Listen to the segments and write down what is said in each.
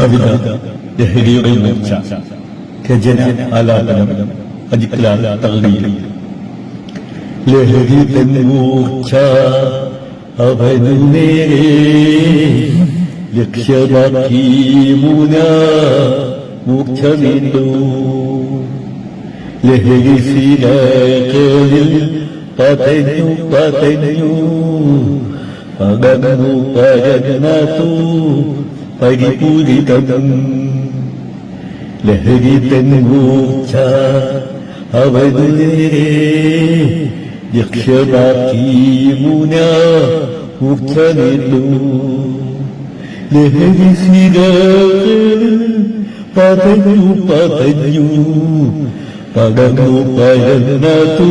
കവിത ലഹരിയുടെ മൂർച്ച രചന ആലാപനം അജിക്ലാൽ തകീൽ ലഹരി മൂർച്ച അവനു നേരെ ലക്ഷ്യമാക്കി മൂന മൂർച്ച നീണ്ടു. ലഹരി ശീലകളിൽ പതഞ്ഞു പതഞ്ഞു പകർന്നു പരന്നതു പരിപൂരിതം. ലഹരി തൻകൂർച്ച അവന് നേരെ ലക്ഷ്യമാക്കി മുന മൂർച്ച നീണ്ടു ലഹരി ശിര പതഞ്ഞു പതഞ്ഞു പകർന്നു പരന്നതു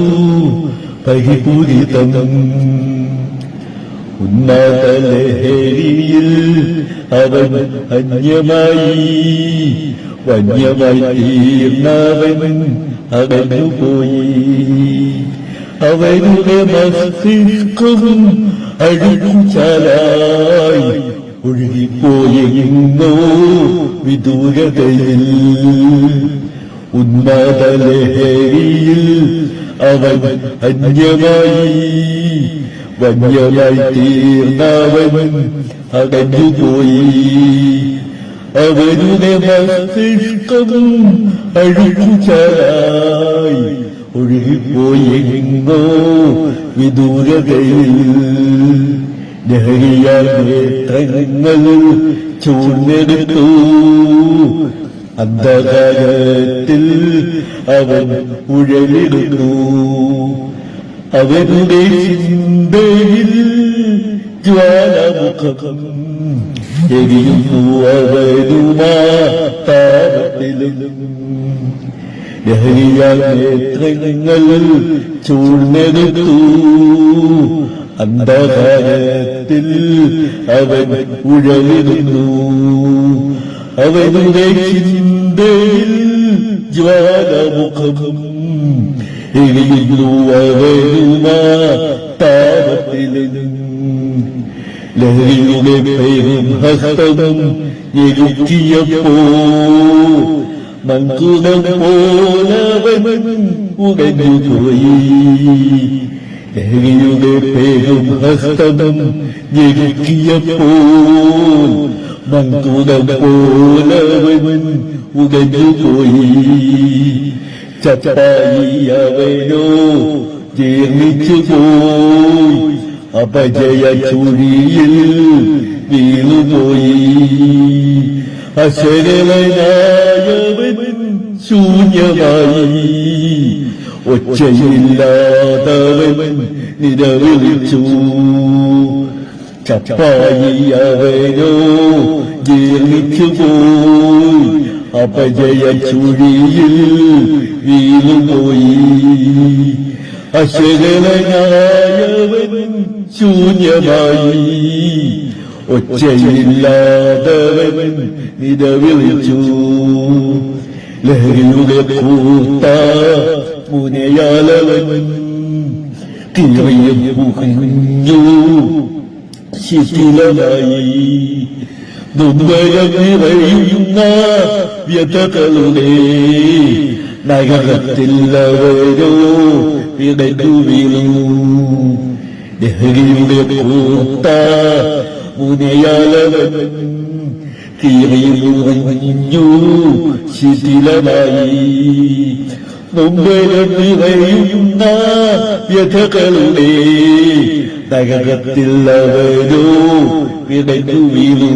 പരിപൂരിതം. ഉന്നത ലഹരിയിൽ അവൻ അന്യമായി വന്യമായി തീർന്നവൻ അകന്നുപോയി. അവരുടെ മസ്തിഷ്കം അഴുകുചാലായി ഒഴുകിപ്പോയെങ്ങോ വിദൂരതയിൽ. ഉന്നത ലഹരിയിൽ അവൻ അന്യമായി വന്യമായി തീർന്നവൻ അകഞ്ഞുപോയി അവരുടെ മസ്തിഷ്കം അഴുകുചാലായി ഒഴുകിപ്പോയെങ്ങോ വിദൂരതയിൽ. ലഹരിയാൽ നേത്രങ്ങൾ ചൂഴ്ന്നെടുത്തു അന്ധകാരത്തിൽ അവൻ ഉഴലിടുന്നു. അവരുടെ ചിന്തയിൽ ജ്വാലമുഖം എരിയുന്നു. അവരുമാ താപത്തിലും. ചൂഴ്ന്നെടുത്തു അന്ധകാരത്തിൽ അവൻ ഉഴലിടുന്നു. അവരുടെ ചിന്തയിൽ ജ്വാലമുഖം. എരിയുന്നു അവരുമാ താപത്തിലും. ലഹരിയുടെ പേരും ഹസ്തം ഞെരുക്കിയപ്പോ മങ്കുടം പോലവൻ ഉടഞ്ഞുപോയി. ലഹരിയുടെ പേരും ഹസ്തം ഞെരുക്കിയപ്പോ മങ്കുടം പോലവൻ ഉടഞ്ഞുപോയി അവനോ ജീർണിച്ചു പോയി അപജയ ചുഴിയിൽ വീണുപോയി അശരവനായവൻ ശൂന്യമായി ഒച്ചയില്ലാതവൻ നിരവിളിച്ചു ചപ്പായി അവനോ ജീർണിച്ചു പോയി അപജയ ചുഴിയിൽ വീണുപോയി അശരണനായവൻ ശൂന്യമായി ഒച്ചയില്ലാതവൻ നിരവിളിച്ചു ലഹരിയുടെ പൂത്ത മുനയാലവൻ പുകഞ്ഞു ശിഥിലമായി ദുർബലം നിറയുന്ന വ്യതകളുടെ നഗരത്തിൽ അവരോ വീണു ലഹരിയുടെ പൂത്ത മുനയാലവൻ കീറിയുറഞ്ഞു ശിഥിലമായി. മുമ്പിലും നിറയുന്ന വ്യഥകളുടെ അവരോ പിടഞ്ഞു വീണു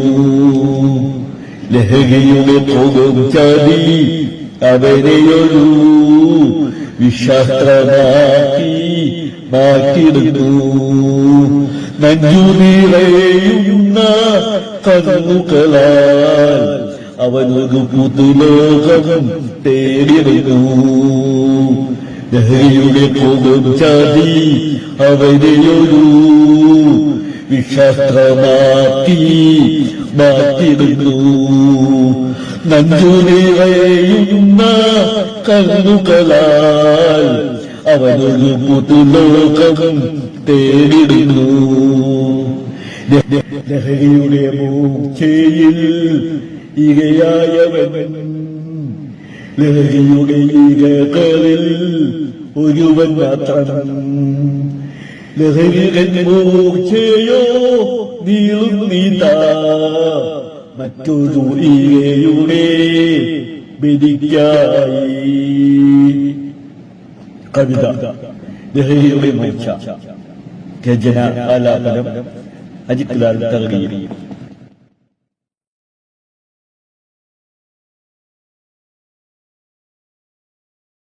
ലഹരിയുടെ പോകും ചാടി അവരെയൊരു വിശാസ്ത്രമാക്കി മാറ്റിടുന്നു നഞ്ചു നിറയുന്ന കണ്ണുകളാൽ അവനൊരു പുതുലോകം തേടിടുന്നു ലഹരിയുടെ പോകും ചാടി അവരെയൊരു വിശാസ്ത്രമാക്കി മാറ്റിടുന്നു. നഞ്ചുനിറയുന്ന കണ്ണുകളാൽ അവനൊരു പുതുലോകം തേടിടുന്നു. ലഹരിയുടെ മൂച്ചയിൽ ഇരയായവൻ ലഹരിയുടെ ഇരകളിൽ ഒരുവൻ മാത്രം ലഹരികൻ മൂർച്ചയോ നീളും നീതാ. മറ്റൊരു ഇരയുടെ ബലിക്കായി. കവിത. ലഹരിയുടെ മൂർച്ച. രചന ആലാപനം അജിത്ലാൽ തകീർ